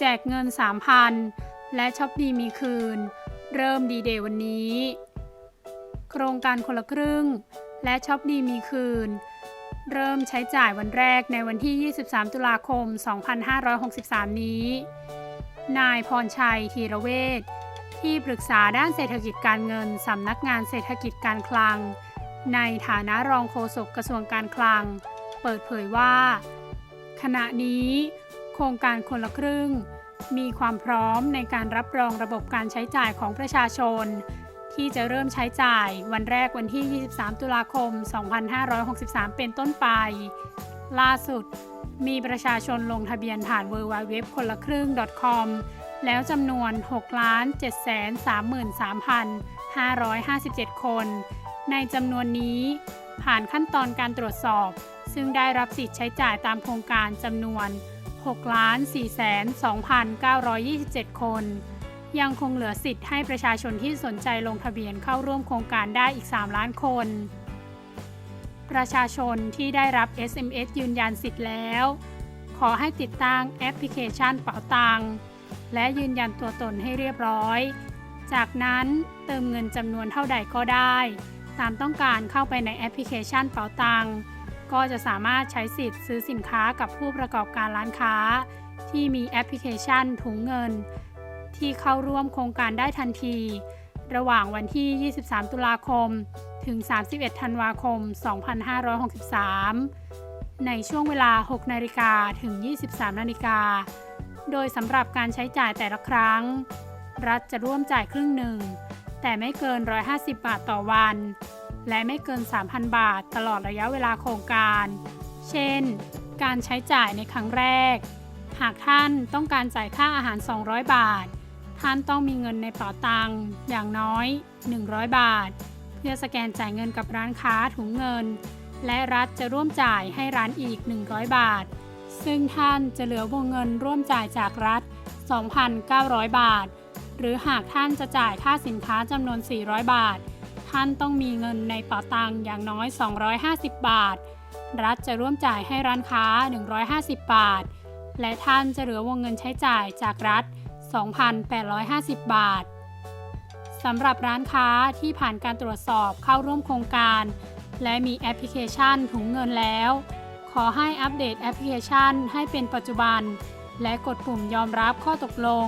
แจกเงิน 3,000 และช็อปดีมีคืน เริ่มดีเดย์วันนี้ โครงการคนละครึ่ง และช็อปดีมีคืน เริ่มใช้จ่ายวันแรกในวันที่ 23 ตุลาคม 2563 นี้ นายพรชัยธีระเวชที่ปรึกษาด้านเศรษฐกิจการเงินสำนักงานเศรษฐกิจการคลัง ในฐานะรองโฆษกกระทรวงการคลัง เปิดเผยว่า ขณะนี้ โครงการคนละครึ่ง มีความพร้อมในการรับรองระบบการใช้จ่ายของประชาชน ที่จะเริ่มใช้จ่ายวันแรกวันที่ 23 ตุลาคม 2563 เป็นต้นไป ล่าสุด มีประชาชนลงทะเบียนผ่าน w w w คนละครึ่ง .com แล้วจำนวน 6,733,557 คน ในจำนวนนี้ผ่านขั้นตอนการตรวจสอบ ซึ่งได้รับสิทธิ์ใช้จ่ายตามโครงการจำนวน 6,402,927 คน ยังคงเหลือสิทธิ์ให้ประชาชนที่สนใจลงทะเบียนเข้าร่วมโครงการได้อีก 3 ล้านคน ประชาชนที่ได้รับ SMS ยืนยันสิทธิ์แล้ว ขอให้ติดตั้งแอปพลิเคชันเป๋าตังและยืนยันตัวตนให้เรียบร้อย จากนั้นเติมเงินจำนวนเท่าใดก็ได้ ตามต้องการเข้าไปในแอปพลิเคชันเป๋าตังค์ ก็จะสามารถใช้สิทธิ์ซื้อสินค้ากับผู้ประกอบการร้านค้า ที่มีแอปพลิเคชันถุงเงิน ที่เข้าร่วมโครงการได้ทันที ระหว่างวันที่ 23 ตุลาคม ถึง 31 ธันวาคม 2563 ในช่วงเวลา 6 นาฬิกาถึง 23 นาฬิกา โดยสำหรับการใช้จ่ายแต่ละครั้ง รัฐจะร่วมจ่ายครึ่งหนึ่ง แต่ไม่เกิน 150 บาทต่อวัน และไม่เกิน 3,000 บาท ตลอดระยะเวลาโครงการ เช่น การใช้จ่ายในครั้งแรก หากท่านต้องการจ่ายค่าอาหาร 200 บาท ท่านต้องมีเงินในเป๋าตังค์อย่างน้อย 100 บาท เพื่อสแกนจ่ายเงินกับร้านค้าถุงเงิน และรัฐจะร่วมจ่ายให้ร้านอีก 100 บาท ซึ่งท่านจะเหลือวงเงินร่วมจ่ายจากรัฐ 2,900 บาท หรือหากท่านจะจ่ายค่าสินค้าจำนวน 400 บาท ท่านต้องมีเงินในเป๋าตังค์อย่างน้อย 250 บาท รัฐจะร่วมจ่ายให้ร้านค้า 150 บาท และท่านจะเหลือวงเงินใช้จ่ายจากรัฐ 2,850 บาทสำหรับร้านค้าที่ผ่านการตรวจสอบเข้าร่วมโครงการ และมีแอปพลิเคชันถุงเงินแล้ว ขอให้อัปเดตแอปพลิเคชันให้เป็นปัจจุบัน และกดปุ่มยอมรับข้อตกลง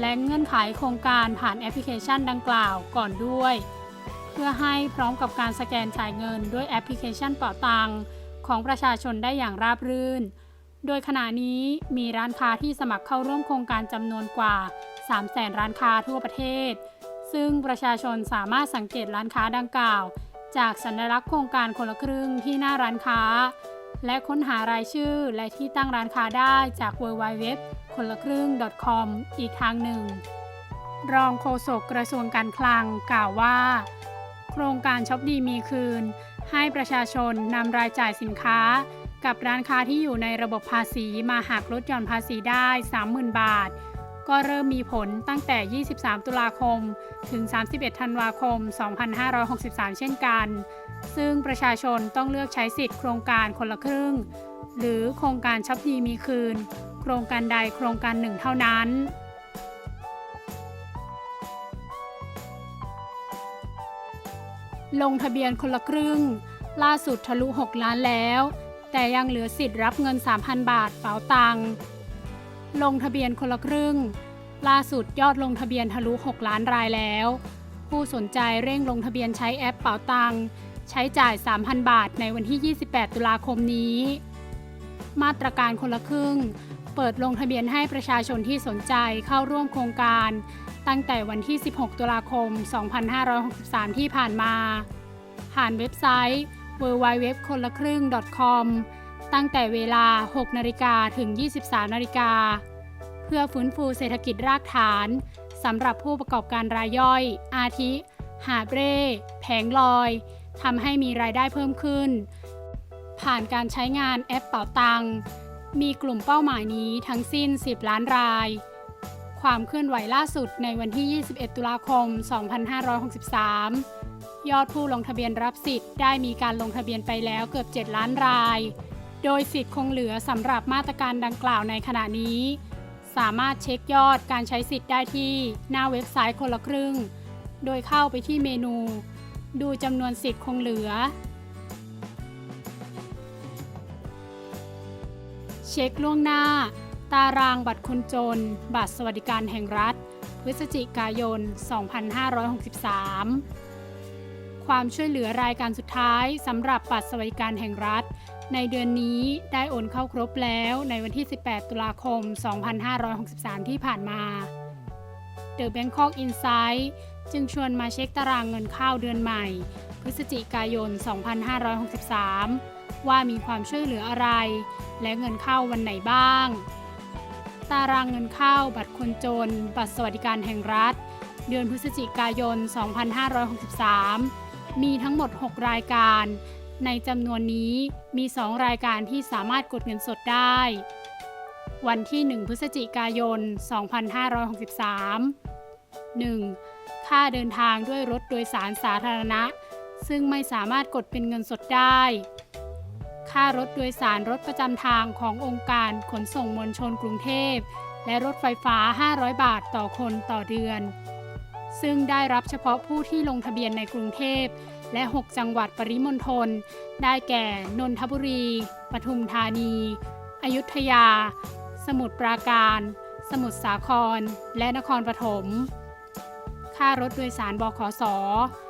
และเงื่อนไขโครงการผ่านแอปพลิเคชันดังกล่าวก่อนด้วย พื่อให้พร้อมกับการสแกนจ่ายเงินด้วยแอปพลิเคชันเป๋าตังของประชาชนได้อย่างราบรื่น โดยขณะนี้มีร้านค้าที่สมัครเข้าร่วมโครงการจำนวนกว่า 3 0 0แสนร้านค้าทั่วประเทศ ซึ่งประชาชนสามารถสังเกตร้านค้าดังกล่าว จากสัญลักษณ์โครงการคนละครึ่งที่หน้าร้านค้า และค้นหารายชื่อและที่ตั้งร้านค้าได้จาก www คนละครึ่ง .com อีกทางหนึ่ง รองโฆษกกระทรวงการคลังกล่าวว่า รงการช็อปดีมีคืน ให้ประชาชนนำรายจ่ายสินค้า กับร้านค้าที่อยู่ในระบบภาษีมาหักลดหย่อนภาษีได้ 30,000 บาท ก็เริ่มมีผลตั้งแต่ 23 ตุลาคม ถึง 31 ธันวาคม 2563 เช่นกัน ซึ่งประชาชนต้องเลือกใช้สิทธิ์โครงการคนละครึ่ง หรือโครงการช็อปดีมีคืน โครงการใดโครงการหนึ่งเท่านั้น ลงทะเบียนคนละครึ่ง ล่าสุดทะลุ 6 ล้านแล้ว แต่ยังเหลือสิทธิ์รับเงิน 3,000 บาทเป๋าตังค์ลงทะเบียนคนละครึ่ง ล่าสุดยอดลงทะเบียนทะลุ 6 ล้านรายแล้ว ผู้สนใจเร่งลงทะเบียนใช้แอปเป๋าตังค์ใช้จ่าย 3,000 บาทในวันที่ 28 ตุลาคมนี้ มาตรการคนละครึ่ง เปิดลงทะเบียนให้ประชาชนที่สนใจเข้าร่วมโครงการ ตั้งแต่วันที่ 16 ตุลาคม 2563 ที่ผ่านมา ผ่านเว็บไซต์ www คนละครึ่ง .com ตั้งแต่เวลา 6 นาฬิกาถึง 23 นาฬิกา เพื่อฟื้นฟูเศรษฐกิจรากฐานสำหรับผู้ประกอบการรายย่อย อาทิ หาเร่แผงลอยทำให้มีรายได้เพิ่มขึ้น ผ่านการใช้งานแอปเป๋าตังค์มีกลุ่มเป้าหมายนี้ทั้งสิ้น 10 ล้านราย ความเคลื่อนไหวล่าสุดในวันที่ 21 ตุลาคม 2563 ยอดผู้ลงทะเบียนรับสิทธิ์ได้มีการลงทะเบียนไปแล้วเกือบ 7 ล้านราย โดยสิทธิ์คงเหลือสำหรับมาตรการดังกล่าวในขณะนี้ สามารถเช็คยอดการใช้สิทธิ์ได้ที่หน้าเว็บไซต์คนละครึ่ง โดยเข้าไปที่เมนู ดูจำนวนสิทธิ์คงเหลือ เช็คล่วงหน้า ตารางบัตรคนจน บัตรสวัสดิการแห่งรัฐ พฤศจิกายน 2563 ความช่วยเหลือรายการสุดท้ายสำหรับบัตรสวัสดิการแห่งรัฐ ในเดือนนี้ได้โอนเข้าครบแล้วในวันที่ 18 ตุลาคม 2563 ที่ผ่านมา The Bangkok Insight จึงชวนมาเช็คตารางเงินเข้าเดือนใหม่ พฤศจิกายน 2563 ว่ามีความช่วยเหลืออะไร และเงินเข้าวันไหนบ้าง ตารางเงินเข้า บัตรคนจน บัตรสวัสดิการแห่งรัฐ เดือนพฤศจิกายน 2563 มีทั้งหมด 6 รายการ ในจำนวนนี้มี 2 รายการที่สามารถกดเงินสดได้ วันที่ 1 พฤศจิกายน 2563 1. ค่าเดินทางด้วยรถโดยสารสาธารณะ ซึ่งไม่สามารถกดเป็นเงินสดได้ ค่ารถโดยสารรถประจำทางขององค์การขนส่งมวลชนกรุงเทพ และรถไฟฟ้า 500 บาทต่อคนต่อเดือน ซึ่งได้รับเฉพาะผู้ที่ลงทะเบียนในกรุงเทพ และ 6 จังหวัดปริมณฑล ได้แก่ นนทบุรี ปทุมธานี อยุธยา สมุทรปราการ สมุทรสาคร และนครปฐม ค่ารถโดยสารบขส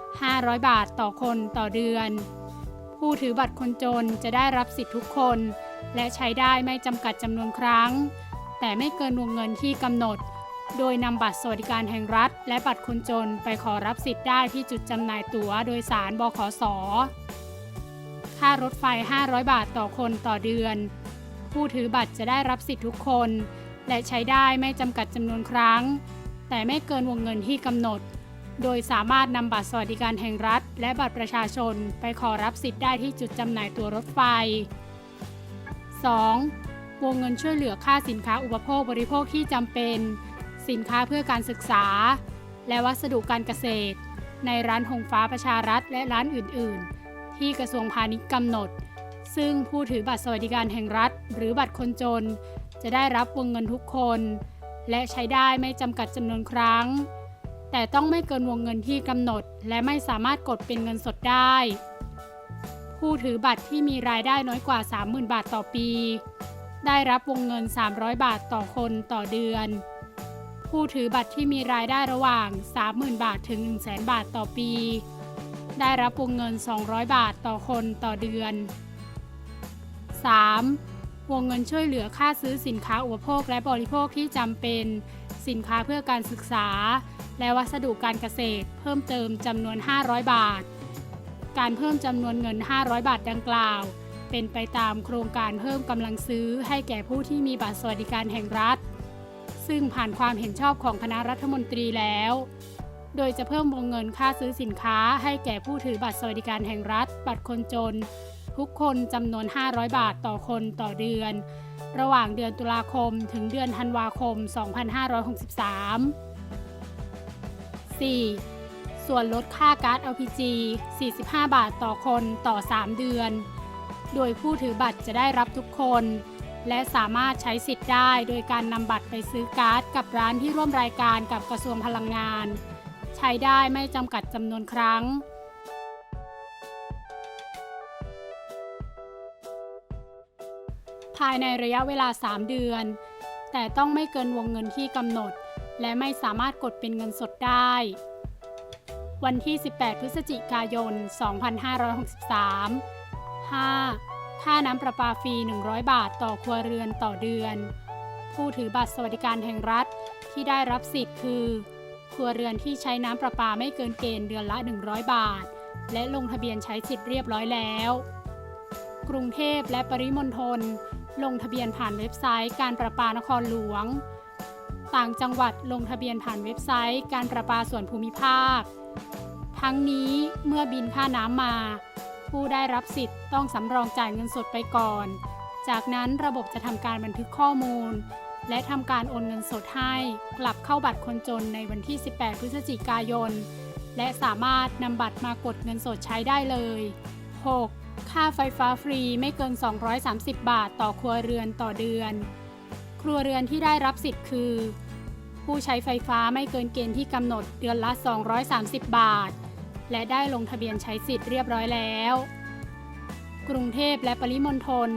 500 บาทต่อคนต่อเดือน ผู้ถือบัตรคนจนจะได้รับสิทธิทุกคน และใช้ได้ไม่จำกัดจำนวนครั้ง แต่ไม่เกินวงเงินที่กำหนด โดยนำบัตรสวัสดิการแห่งรัฐ และบัตรคนจนไปขอรับสิทธิ์ได้ที่จุดจำหน่ายตั๋วโดยสารบขสค่ารถไฟ 500 บาทต่อคนต่อเดือน ผู้ถือบัตรจะได้รับสิทธิทุกคน และใช้ได้ไม่จำกัดจำนวนครั้ง แต่ไม่เกินวงเงินที่กำหนด โดยสามารถนำบัตรสวัสดิการแห่งรัฐ และบัตรประชาชนไปขอรับสิทธิ์ได้ที่จุดจำหน่ายตั๋วรถไฟ 2. วงเงินช่วยเหลือค่าสินค้าอุปโภคบริโภคที่จำเป็น สินค้าเพื่อการศึกษา และวัสดุการเกษตร ในร้านหงฟ้าประชารัฐและร้านอื่น ๆ ที่กระทรวงพาณิชย์กำหนด ซึ่งผู้ถือบัตรสวัสดิการแห่งรัฐ หรือบัตรคนจน จะได้รับวงเงินทุกคน และใช้ได้ไม่จำกัดจำนวนครั้ง แต่ต้องไม่เกินวงเงินที่กำหนด และไม่สามารถกดเป็นเงินสดได้ ผู้ถือบัตรที่มีรายได้น้อยกว่า 30,000 บาทต่อปี ได้รับวงเงิน 300 บาทต่อคนต่อเดือน ผู้ถือบัตรที่มีรายได้ระหว่าง 30,000 บาทถึง 100,000 บาทต่อปี ได้รับวงเงิน 200 บาทต่อคนต่อเดือน 3. วงเงินช่วยเหลือค่าซื้อสินค้าอุปโภคและบริโภคที่จำเป็น สินค้าเพื่อการศึกษา และวัสดุการเกษตร เพิ่มเติมจำนวน 500 บาท การเพิ่มจำนวนเงิน 500 บาทดังกล่าว เป็นไปตามโครงการเพิ่มกำลังซื้อให้แก่ผู้ที่มีบัตรสวัสดิการแห่งรัฐ ซึ่งผ่านความเห็นชอบของคณะรัฐมนตรีแล้ว โดยจะเพิ่มวงเงินค่าซื้อสินค้าให้แก่ผู้ถือบัตรสวัสดิการแห่งรัฐ บัตรคนจน ทุกคนจำนวน 500 บาทต่อคนต่อเดือน ระหว่างเดือนตุลาคมถึงเดือนธันวาคม 2563 4. ส่วนลดค่าการ์ด LPG 45 บาทต่อคนต่อ 3 เดือน โดยผู้ถือบัตรจะได้รับทุกคน และสามารถใช้สิทธิ์ได้โดยการนำบัตรไปซื้อการ์ดกับร้านที่ร่วมรายการกับกระทรวงพลังงาน ใช้ได้ไม่จำกัดจำนวนครั้งภายในระยะเวลา 3 เดือน แต่ต้องไม่เกินวงเงินที่กำหนด และไม่สามารถกดเป็นเงินสดได้ วันที่ 18 พฤศจิกายน 2563 5. ค่าน้ำประปาฟรี 100 บาทต่อครัวเรือนต่อเดือน ผู้ถือบัตรสวัสดิการแห่งรัฐที่ได้รับสิทธิ์คือ ครัวเรือนที่ใช้น้ำประปาไม่เกินเกณฑ์เดือนละ 100 บาท และลงทะเบียนใช้สิทธิ์เรียบร้อยแล้ว กรุงเทพและปริมณฑลลงทะเบียนผ่านเว็บไซต์การประปานครหลวง ต่างจังหวัดลงทะเบียนผ่านเว็บไซต์ การประปาส่วนภูมิภาค ทั้งนี้เมื่อบินค่าน้ำมา ผู้ได้รับสิทธิ์ต้องสำรองจ่ายเงินสดไปก่อน จากนั้นระบบจะทำการบันทึกข้อมูล และทำการโอนเงินสดให้กลับเข้าบัตรคนจนในวันที่ 18 พฤศจิกายน และสามารถนำบัตรมากดเงินสดใช้ได้เลย 6. ค่าไฟฟ้าฟรีไม่เกิน 230 บาทต่อครัวเรือนต่อเดือน รัวเรือนที่ได้รับสิทธิ์คือ ผู้ใช้ไฟฟ้าไม่เกินเกณฑ์ที่กำหนดเดือนละ 230 บาท และได้ลงทะเบียนใช้สิทธิ์เรียบร้อยแล้ว กรุงเทพและปริมณฑล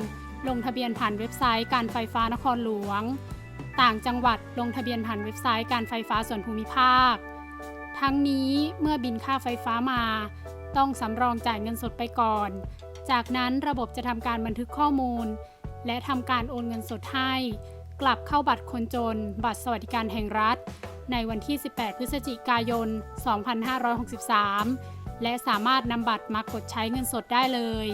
ลงทะเบียนผ่านเว็บไซต์การไฟฟ้านครหลวง ต่างจังหวัดลงทะเบียนผ่านเว็บไซต์การไฟฟ้าส่วนภูมิภาค ทั้งนี้เมื่อบินค่าไฟฟ้ามา ต้องสำรองจ่ายเงินสดไปก่อน จากนั้นระบบจะทำการบันทึกข้อมูล และทำการโอนเงินสดให้ กลับเข้าบัตรคนจน บัตรสวัสดิการแห่งรัฐ ในวันที่ 18 พฤศจิกายน 2563 และสามารถนำบัตรมากดใช้เงินสดได้เลย